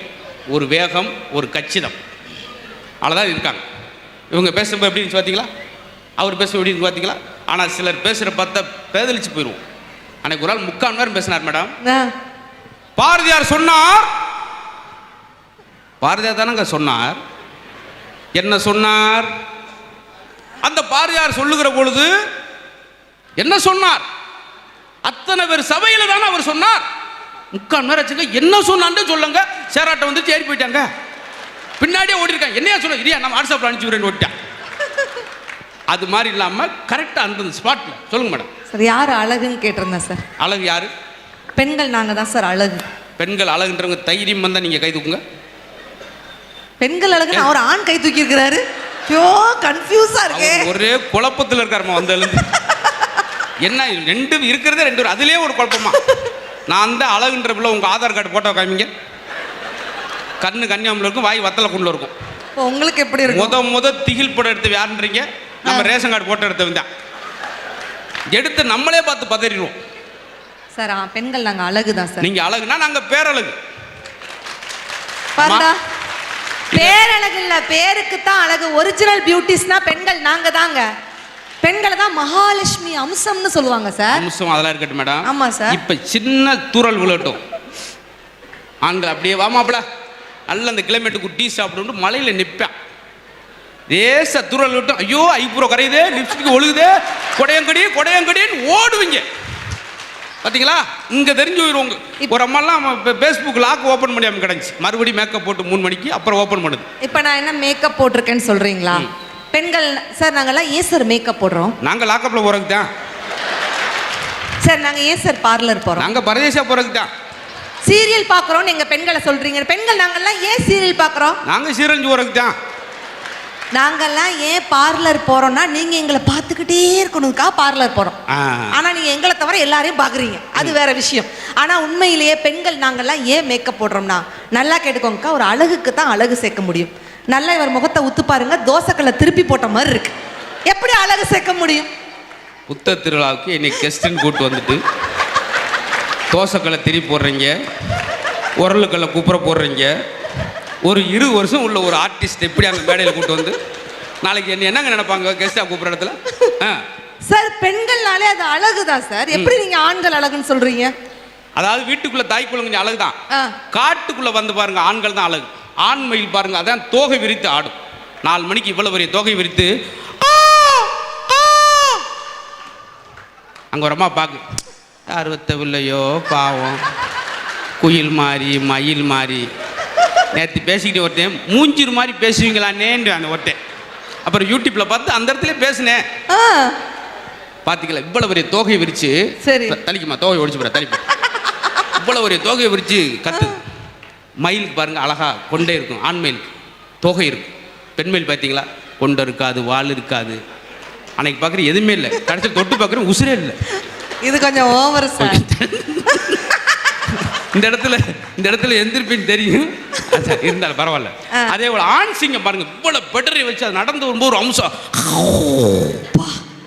ஒரு வேகம் ஒரு கச்சிதம். அவ்வளோதான் இருக்காங்க. இவங்க பேசுகிறப்ப எப்படி இருந்துச்சு பார்த்தீங்களா? அவர் பேச எப்படி இருக்கு பார்த்தீங்களா? ஆனால் சிலர் பேசுகிற பார்த்தா பேதலிச்சு போயிடுவோம். அன்னைக்கு ஒரு நாள் முக்கால் நேரம் பேசினார் மேடம். பாரதியார் சொன்னார் பாரதியார் தானங்க சொன்னார்? என்ன சொன்னார்? அந்த பாரதியார் சொல்லுகிற பொழுது என்ன சொன்னார்? அத்தனை பேர் சபையில தானே அவர் சொன்னார். முக்கால் நேரம் வச்சுக்க என்ன சொன்னான்னு சொல்லுங்க. சேராட்ட வந்து ஏறி போயிட்டாங்க. பின்னாடியே ஓடி இருக்காங்க என்னையா சொல்ல இரியா நான் வாட்ஸ்அப்ல அனுப்பிச்சு விடுறேன்னு ஓடிட்டான். அது மாதிரி இல்லாம கரெக்டா அந்த ஸ்பாட்ல சொல்லுங்க மேடம் சார் யார் அழகுன்னு கேட்டிருந்தேன் சார். அழகு யாரு? பெண்கள் நாங்க தான் சார் அழகு. பெண்கள் அழகுன்றவங்க தைரியம் வந்தா நீங்க கை தூக்குங்க. பெண்கள் அழகுன்னு அவர் ஆண் கை தூக்கி இருக்கிறாரு ஐயோ கன்ஃபியூஸா இருக்கே. ஒரே குழப்பத்தில் இருக்காருமா வந்து எழுந்து. என்ன ரெண்டு இருக்கிறதே ரெண்டு. அதுலயே ஒரு குழப்பமா? நான் அந்த அழகுன்ற பிள்ளை உங்க ஆதார் கார்டு போட்டோ காமிங்க. கண்ணு கன்னியாகுமரியில் இருக்கும் வாய் வத்தல குண்டில் இருக்கும். உங்களுக்கு எப்படி இருக்கும்? முத முத திகில் படம் எடுத்து யாருன்றீங்க நம்ம ரேஷன் கார்டு போட்டோ எடுத்தவன் தான். எடுத்து நம்மளே பார்த்து பதறிடுவோம். சார் பெண்கள் நாங்க அழகு தான் சார். நீங்க அழகுனா நாங்க பேரழகு. பாருடா. பேரழகு இல்ல பேருக்கு தான் அழகு. ஒரிஜினல் பியூட்டிஸ்னா பெண்கள் நாங்க தாங்க. பெண்களை தான் மகாலட்சுமி அம்சம்னு சொல்லுவாங்க சார் அம்சம் அதெல்லாம் இருக்கட்டும் மேடம் ஆமா சார் இப்ப சின்ன தூரல் விழட்டும். ஆண்கள் அப்படியே வாமாப்ல நல்ல அந்த கிலோமீட்டருக்கு டீ சாப்பிட்டு மலையில நிற்பான் தேச தூரல் விட்டும். ஐயோ ஐப்புறம் கரையுதே லிப்ஸ்டிக் ஒழுகுதே. கொடையங்கடி கொடையங்கடின்னு ஓடுவீங்க. பாத்தீங்களா? இங்க தெரிஞ்சு போயிருவோங்க. ஒரு அம்மாலாம் ஃபேஸ்புக் லாக் ஓப்பன் முடியாம கிடந்துச்சு. மறுபடியும் மேக்கப் போட்டு மூணு மணிக்கு அப்புறம் ஓப்பன் பண்ணுது. இப்போ நான் என்ன மேக்கப் போட்டிருக்கேன்னு சொல்றீங்களா? பெண்கள் சார் நாங்கெல்லாம் ஏன் சார் மேக்கப் போடுறோம். நாங்க லாக்கப்ல போறதுக்கு தான். சார் நாங்க ஏன் சார் பார்லர் போறோம். நாங்க பரதேசா போறதுக்கு தான். சீரியல் பார்க்குறோம் நீங்க பெண்களை சொல்றீங்க. பெண்கள் நாங்கெல்லாம் ஏன் சீரியல் பார்க்குறோம்? நாங்க சீரஞ்சு போறதுக்கு தான். நாங்கெல்லாம் ஏன் பார்லர் போறோம்னா நீங்க எங்களை பார்த்துக்கிட்டே இருக்கணுக்கா பார்லர் போறோம். ஆனா நீங்க எங்களை தவிர எல்லாரையும் பாக்குறீங்க அது வேற விஷயம். ஆனா உண்மையிலேயே பெண்கள் நாங்கெல்லாம் ஏன் மேக்கப் போடுறோம்னா நல்லா கேட்டுக்கோங்கக்கா ஒரு அழகுக்கு தான் அழகு சேர்க்க முடியும். நல்லா இவர் முகத்தை உத்து பாருங்க தோசைக்கல்ல திருப்பி போட்ட மாதிரி இருக்கு. எப்படி அழகு சேர்க்க முடியும்? புத்த திருவிழாவுக்கு என்னை கெஸ்ட்டுன்னு கூட்டு வந்துட்டு தோசைக்கல்லை திரி போடுறீங்க உரலுக்கல்லை குப்புற போடுறீங்க ஒரு இரு வருஷம் உள்ள ஒரு ஆர்டிஸ்ட் எப்படி அங்கே மேடையில் கூட்டு வந்து நாளைக்கு என்ன என்னங்க நினைப்பாங்க கெஸ்ட்டாக கூப்பிட்ற இடத்துல? ஆ. சார் பெண்கள்னாலே அது அழகு தான் சார் எப்படி நீங்க ஆண்கள் அழகுன்னு சொல்றீங்க? அதாவது வீட்டுக்குள்ள தாய்க்குள்ள கொஞ்சம் அழகு தான். காட்டுக்குள்ள வந்து பாருங்க ஆண்கள் தான் அழகு. ஆண் மயில் பாருங்க அதான் தோகை விரித்து ஆடும். நாலு மணிக்கு இவ்வளவு பெரிய தோகை விரித்து. அங்க ஒரு அம்மா பாக்கு. அறுபத்தவில்லையோ பாவம். குயில் மாதிரி மயில் மாதிரி நேற்று பேசிக்கிட்டு ஒருத்தன் மூஞ்சிரு மாதிரி பேசுவீங்களான்னேன்னு அந்த ஒருத்தன். அப்புறம் யூடியூப்ல பார்த்து அந்த இடத்துல பேசினேன். ஆ. பாத்தீங்களா இவ்வளவு பெரிய தோகையை விரிச்சு சரி. தலிக்குமா தோகை ஒடிச்சு போற தலிப்பு. இவ்வளவு பெரிய தோகையை விரிச்சு கத்து. மயிலுக்கு பாருங்க அழகா கொண்டே இருக்கும் ஆண் மயிலுக்கு தோகை இருக்கும். பெண் மயில் பார்த்தீங்களா? கொண்டை இருக்காது வால் இருக்காது. அன்னைக்கு பார்க்குற எதுவுமே இல்லை. கடைசியில் தொட்டு பார்க்குற உசுரே இல்லை. இது கொஞ்சம் ஓவர் சார் இந்த இடத்துல இந்த இடத்துல எந்திருப்பின்னு தெரியும். இருந்தாலும் பரவாயில்ல. அதே போல ஆண் சிங்கம் பாருங்க இவ்வளவு பெட்டரை வச்சு அது நடந்து வரும்போது ஒரு அம்சம்.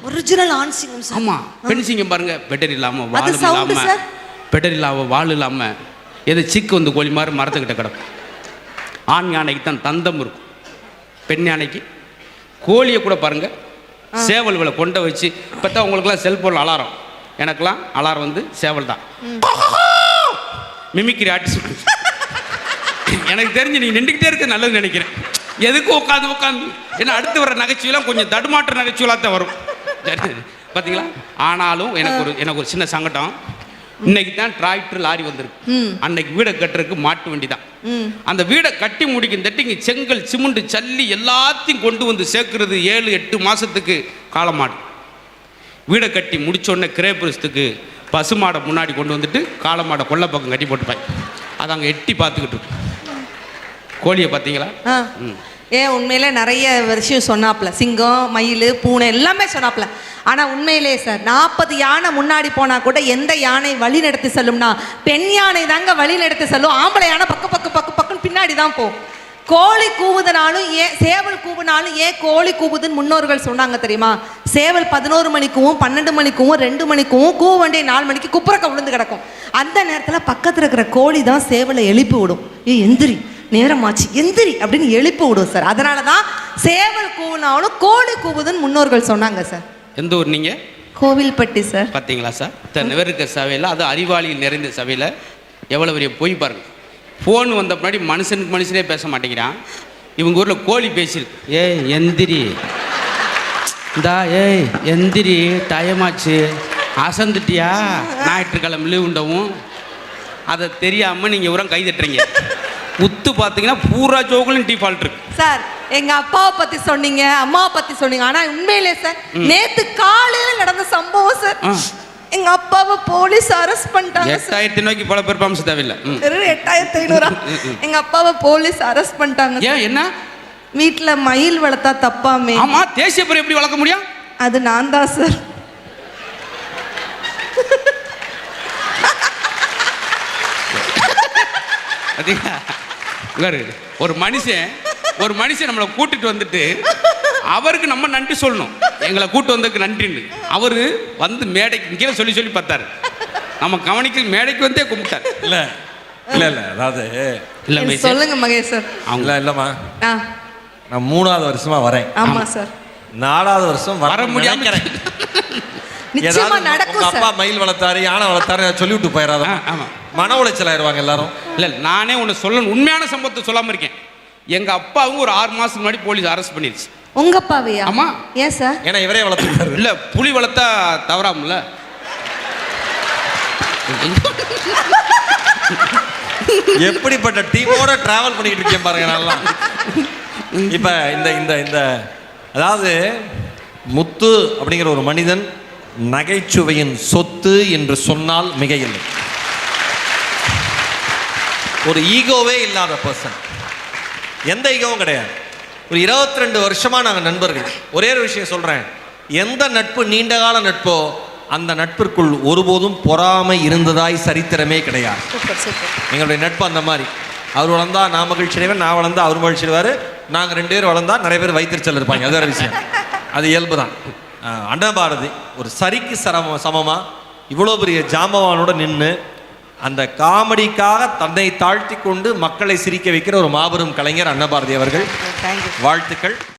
ஒரிஜினல் ஆண் சிங்கம் ஆமா பெண் சிங்கம் பாருங்க பெட்டர் இல்லாம வால் இல்லாம. பெட்டர் இல்லாம வால் இல்லாம எது சிக்கு வந்து கோழி மாதிரி மரத்துக்கிட்ட கிடக்கும். ஆண் யானைக்கு தான் தந்தம் இருக்கும். பெண் யானைக்கு. கோழியை கூட பாருங்க சேவல் விலை கொண்ட வச்சு இப்போ தான் உங்களுக்குலாம் செல்போன் அலாரம். எனக்கெல்லாம் அலாரம் வந்து சேவல் தான். மிமிக்ரி ஆர்டிஸ்ட் எனக்கு தெரிஞ்சு நீ நின்றுக்கிட்டே இருக்க நல்லதுன்னு நினைக்கிறேன். எதுக்கு உட்காந்து உட்காந்து? ஏன்னா அடுத்து வர நகைச்சுவைலாம் கொஞ்சம் தடுமாற்ற நகைச்சுவலாக தான் வரும். பார்த்தீங்களா ஆனாலும் எனக்கு ஒரு எனக்கு ஒரு சின்ன சங்கடம். இன்னைக்கு தான் டிராக்டர் லாரி வந்திருக்கு. அன்னைக்கு வீடை கட்டுறதுக்கு மாட்டு வண்டி தான் அந்த வீடை கட்டி முடிக்கும் தட்டிங்க செங்கல் சிமெண்ட் சல்லி எல்லாத்தையும் கொண்டு வந்து சேர்க்கறது ஏழு எட்டு மாசத்துக்கு காலமாடு. வீடை கட்டி முடிச்ச உடனே கிரேபுரஸ்துக்கு பசுமாடை முன்னாடி கொண்டு வந்துட்டு காளமாடை கொல்லை பக்கம் கட்டி போட்டுப்பாங்க அதை அங்கே எட்டி பார்த்துக்கிட்டு கோழியை பார்த்தீங்களா. ஏன் உண்மையிலே நிறைய விஷயம் சொன்னாப்ல சிங்கம் மயில் பூனை எல்லாமே சொன்னாப்ல ஆனா உண்மையிலே சார் நாற்பது யானை முன்னாடி போனா கூட எந்த யானை வழி நடத்தி செல்லும்னா பெண் யானை தாங்க வழி நடத்தி செல்லும். ஆம்பளை யானை பக்கு பக்கு பக்கு பக்குன்னு பின்னாடி தான் போகும். கோழி கூவுதுனாலும் ஏன் சேவல் கூவுனாலும் ஏன் கோழி கூவுதுன்னு முன்னோர்கள் சொன்னாங்க தெரியுமா? சேவல் பதினோரு மணிக்கும் பன்னெண்டு மணிக்கும் ரெண்டு மணிக்கும் கூவ வேண்டிய நாலு மணிக்கு குப்புறக்க விழுந்து கிடக்கும். அந்த நேரத்தில் பக்கத்தில் இருக்கிற கோழி தான் சேவலை எழுப்பி விடும். ஏ எந்திரி நேரமாச்சு எந்திரி அப்படின்னு எழுப்பி விடும் சார். அதனால தான் சேவல் கூவுனாலும் கோழி கூவுதுன்னு முன்னோர்கள் சொன்னாங்க சார். எந்த ஊர் நீங்கள் கோவில்பட்டி சார். பார்த்தீங்களா சார்? இத்தனை பேர் இருக்க சபையில் அது அறிவாளிகள் நிறைந்த சபையில் எவ்வளோ பெரிய போய் பாருங்க. ஃபோன் வந்த முன்னாடி மனுஷனுக்கு மனுஷனே பேச மாட்டேங்கிறான். இவங்க ஊரில் கோழி பேசியிருக்கு ஏய் எந்திரி. இந்தா ஏய் எந்திரி டயமாச்சு அசந்துட்டியா? ஞாயிற்றுக்கிழமை லீவுண்டவும் அதை தெரியாமல் நீங்கள் உரம் கை தட்டுறீங்க. உத்து பார்த்தீங்கன்னா பூரா ஜோக்குலையும் டிஃபால்ட் இருக்கு. சார் எங்க அப்பாவை பத்தி சொன்னீங்க அம்மாவை பத்தி சொன்னீங்க. ஆனா உண்மையிலே சார் நேத்து காலையில நடந்த சம்பவம் சார். அப்பாவை போலீஸ் அரெஸ்ட் பண்ணிட்டாங்க எட்டாயிரத்தி நோக்கி பல பெர்ஃபார்மன்ஸ் தேவையில்லை. ம். வெறும் எட்டாயிரத்தி ஐநூறா? எங்க அப்பாவை போலீஸ் அரெஸ்ட் பண்ணிட்டாங்க ஏன் என்ன? வீட்டுல மயில் வளர்த்தா தப்பாமே. ஆமா தேசிய பறவை எப்படி வளர்க்க முடியும்? அது நான் தான் சார். ஒரு மனுஷன் ஒரு மனுஷன் நம்மளை கூட்டிட்டு வந்துட்டு அவருக்கு நம்ம நன்றி சொல்லணும். எங்களை கூட்டு வந்ததுக்கு நன்றின்னு. அவரு வந்து மேடைக்கு கீழே சொல்லி சொல்லி பார்த்தாரு. நம்ம கவனிக்க மேடைக்கு வந்தே கும்பிட்டார். இல்ல இல்ல இல்ல அதாவது இல்ல சொல்லுங்க மகேஷ் சார். அவங்க. இல்ல இல்லம்மா. ஆ. நான் மூணாவது வருஷமா வரேன். ஆமா சார். நாலாவது வருஷம் வர முடியாம. நிச்சயமா நடக்கும் அப்பா மயில் வளர்த்தாரு யானை வளர்த்தாரு சொல்லிவிட்டு போயிடாத. மன உளைச்சல் ஆயிருவாங்க எல்லாரும். இல்ல நானே ஒன்று சொல்லணும். உண்மையான சம்பவத்தை சொல்லாம இருக்கேன். எங்க அப்பாவும் ஒரு ஆறு மாசத்துக்கு முன்னாடி போலீஸ் அரெஸ்ட் பண்ணிருச்சு. உங்க அப்பாவையா? ஆமா. ஏன் சார்? ஏன்னா இவரே வளர்த்துருக்காரு. இல்ல புலி வளர்த்தா தவறாமல எப்படிப்பட்ட டீமோட டிராவல் பண்ணிக்கிட்டு இருக்கேன் பாருங்க நல்லா இப்ப இந்த இந்த இந்த அதாவது முத்து அப்படிங்கிற ஒரு மனிதன் நகைச்சுவையின் சொத்து என்று சொன்னால் மிகையில்லை. ஒரு ஈகோவே இல்லாத பர்சன் எந்த ஈகோவும் கிடையாது. ஒரு 22 ரெண்டு வருஷமா நாங்கள் நண்பர்கள். ஒரே ஒரு விஷயம் சொல்றேன். எந்த நட்பு நீண்டகால நட்போ அந்த நட்பிற்குள் ஒருபோதும் பொறாமை இருந்ததாய் சரித்திரமே கிடையாது. எங்களுடைய நட்பு அந்த மாதிரி. அவர் வளர்ந்தா நான் மகிழ்ச்சி அடைவேன் நான் வளர்ந்தா அவர் மகிழ்ச்சி அடைவார் நாங்கள் ரெண்டு பேரும் வளர்ந்தா நிறைய பேர் வைத்திருச்சல் இருப்பாங்க அது வேற விஷயம். அது இயல்பு தான். அண்டபாரதி ஒரு சரிக்கு சரம சமமாக இவ்வளோ பெரிய ஜாம்பவானோட நின்று அந்த காமெடிக்காக தன்னை தாழ்த்தி கொண்டு மக்களை சிரிக்க வைக்கிற ஒரு மாபெரும் கலைஞர் அன்னபாரதி அவர்கள். வாழ்த்துக்கள்.